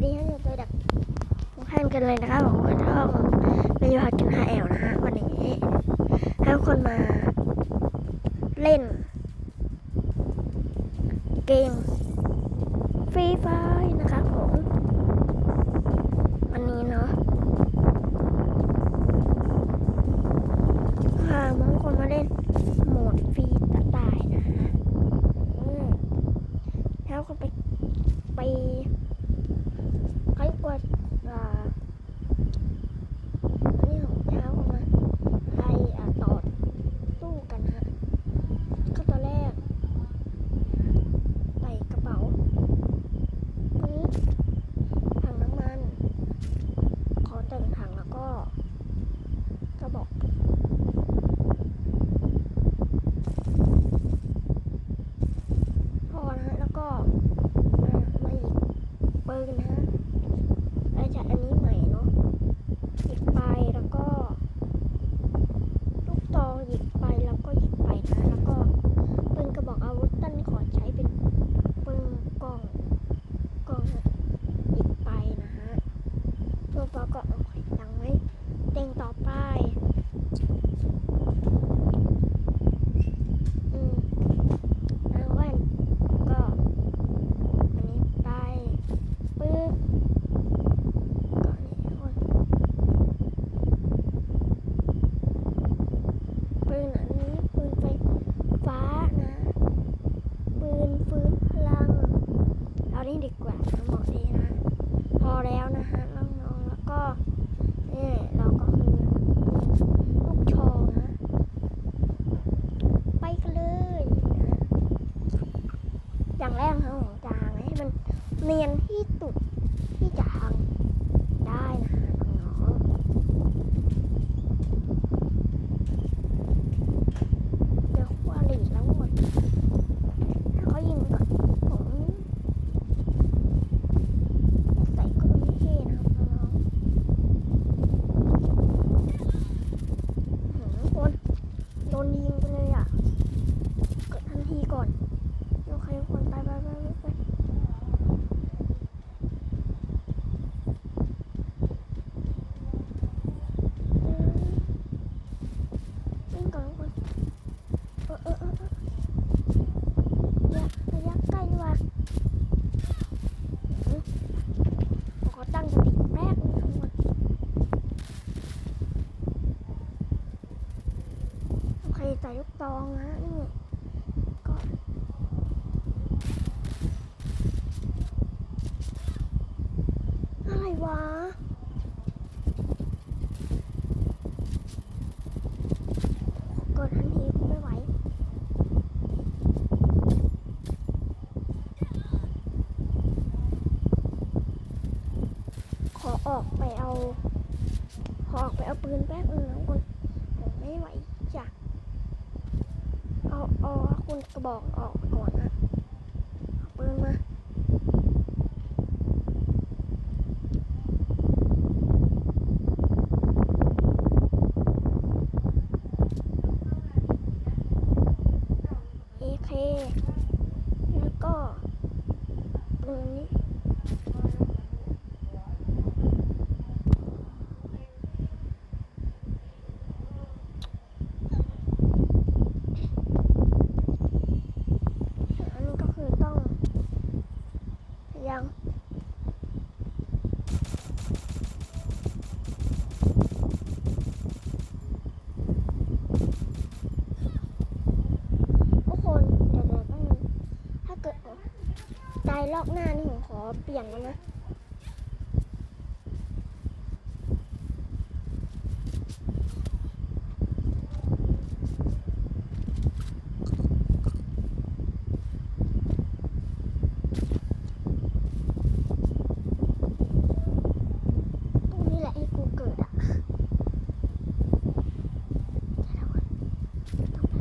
วัสดีครับอยู่ตัวดักทุกท่านกันเลยนะครับผมก็ช่องเมยูฮักกินฮาแอลนะฮะวันนี้ให้คนมาเล่น เกมฟรีไฟนะครับผม วันนี้เนาะพาทุกคนมาเล่นโหมดฟรีตะตายนะฮะอืมแล้วคนไปไปใครกว่าอ่าอันนี้ของเช้าออกมาใครอ่าต่อตู้กันฮะก็ตอนแรกใส่กระเป๋าปึ๊บถังน้ำมัน ขอเติมถังแล้วก็กระบอก พอนะฮะแล้วก็มามาอีกปืนนะฮะแล้วจากอันนี้ใหม่เนาะหยิบไปแล้วก็ ลูกตองหยิบไปแล้วก็หยิบไปนะแล้วก็ปืนกระบอกอาวุธตั้นขอใช้เป็นปืนกล่องกล่องนะหยิบไปนะฮะตัว ปอก็ยังไม่เต็งต่อไปอืมเอาแว่น ก็อันนี้ไปปึ๊บก็นี่คนปืนอันนี้ปืนไฟฟ้านะ ปืนฟื้นพลัง เอานี่ดีกว่านะบอกดีนะ พอแล้วนะฮะน้องๆแล้วก็นี่เราก็คือลูกชองนะ ไปกันเลยนะ อย่างแรกของจางให้มันเนียนที่สุดที่จะทำได้นะฮะน้องๆเจอขั้วหลีกแล้วหมดถ้าเขายิงก่อนผมใส่ก็ไม่เท่นะครับน้องๆหืมคนโดนยิงไปเลยอะเกิดทันทีก่อน โอเคคนไปไปไปไปไปอืมวิ่ง ก่อนคนเออเออเออเออยะระยะใกล้ว่าอืมขอตั้งสติแป๊บนึงทุกคนโอเคใส่ลูกตองนะนี่ก่อนอะไรวะ เกิดทันทีกูไม่ไหว ขอออกไปเอา ขอออกไปเอาปืนแป๊บนึงนะคุณผมไม่ไหวจ้ะเอาเอาคุณกระบอกออกก่อนนะเอาปืนมาเอเคแล้วก็ตรงนี้อันนี้ก็คือต้อง ยังทุกคนเดี๋ยวเดี๋ยวต้องถ้าเกิดตายรอบหน้านี่ผมขอเปลี่ยนแล้วนะ ตรงนี้แหละให้กูเกิดอะใช่แล้วอะต้องไป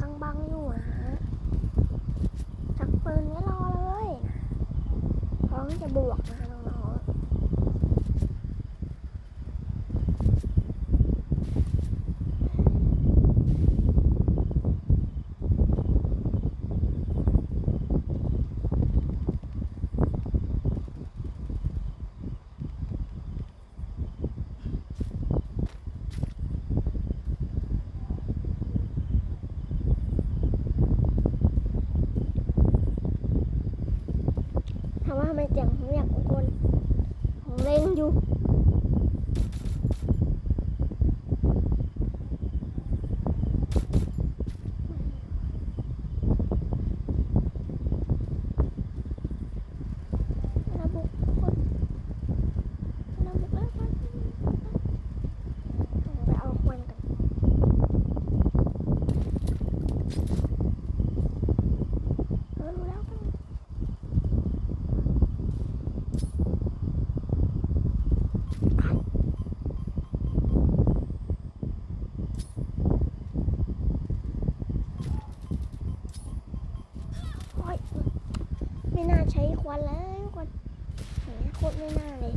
กำลังบังอยู่นะฮะชักปืนไว้รอเลยนะพร้อมจะบวกนะคะน้องๆ ถา มว่าทำไมเสียงผมอยากทุกคนผมเล่งอยู่ ระบุคนระบุแล้วไปไปเอาควันกันเออรู้แล้วกัน โอ๊ยไม่น่าใช้ควันแล้วควันโคตรไม่น่าเลย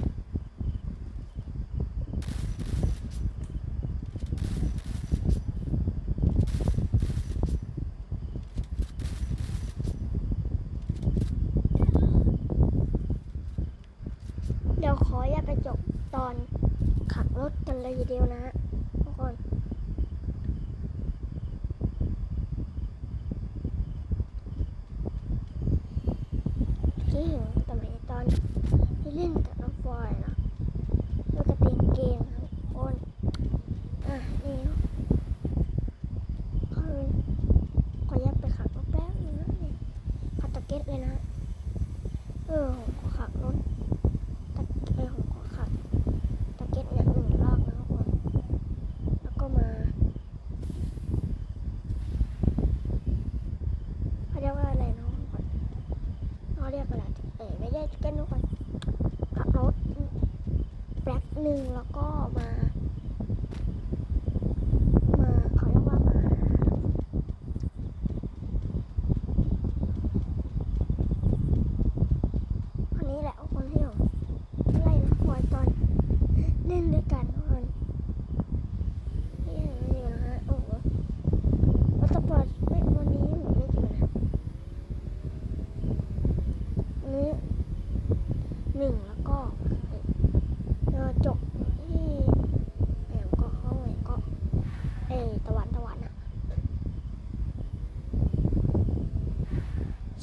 เดี๋ยวขออย่าไปจบตอนขับรถกันเลยเดียวนะฮะทุกคน ที่เห็นสมัยตอน ที่เล่นกับน้องฟอยนะแล้วก็ตีนเกมครับทุกคนอะนี่เนาะเขาขอยับไปขับรถแป๊บนึงนะนี่ขับตะเก็ตเลยนะ เออผมขอขับรถตะเออผมขอขับตะเก็ตเนี่ยหนึ่งรอบนะทุกคนแล้วก็มาเขาเรียกว่าอะไรเนาะทุกคน เขาเรียกอะไรเออไม่ได้กันทุกคนขับรถแป๊บ หนึ่งแล้วก็มา มาเขาเรียกว่ามาคนนี้แหละคนที่ผมไล่นะคอยตอนเล่นด้วยกันทุกคนนี่เห็นมันอยู่นะฮะโอ้โหวัตถุปอดไม่วันนี้ผมไม่อยู่นะนี้หนึ่งแล้วก็ เออจบที่แหมก็เข้าไงก็เอตะวันตะวันอะ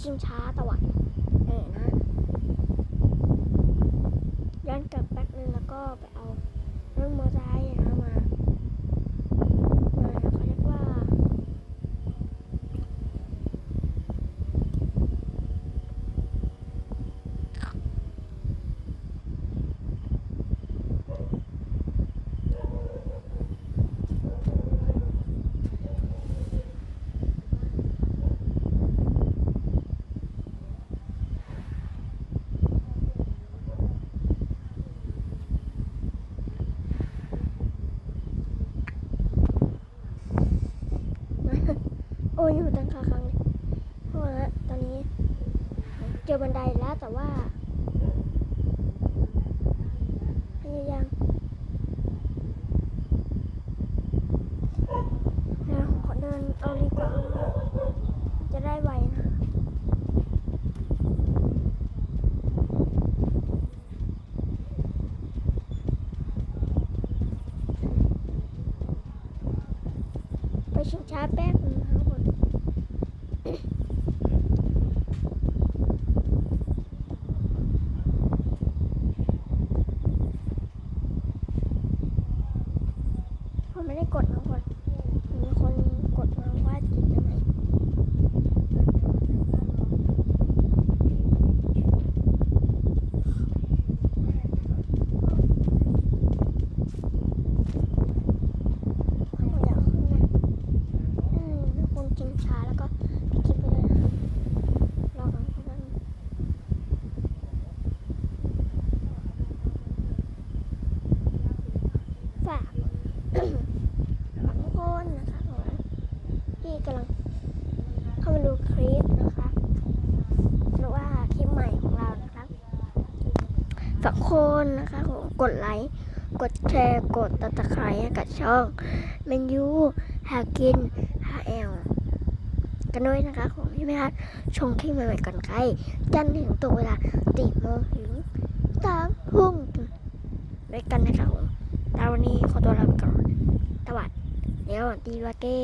ชิมช้าตะวันเออนะย้อนกลับแป๊บนึงแล้วก็ไปเอาเรื่องมอเตอร์ไซค์นะมามาเขาเรียกว่า โอ้ยอยู่ตั้ง คาครั้งเพราะว่าตอนนี้เจอบันไดแล้วแต่ว่าพยายามเดี๋ยวขอเดินเอาดีกว่าจะได้ไวนะไปชิงช้าแป๊บนึง น ทุงคนนะคะผมที่กำลังเข้ามาดูคลิปนะคะหรือว่าคลิปใหม่ของเรานะครับทุงคนนะคะผมกดไลค์กดแชร์กดติดตามให้กับช่องเมนยูหากินหาแอลกันด้วยนะคะของพี่แม่ฮัทชงคลิปใหม่ๆก่อนใครจันถึงตัวเวลาตีโมงถึงสามทุ่มด้วยกันนะคะผม วันนี้ขอตัวลาไปก่อนสวัสดีดีวาเก้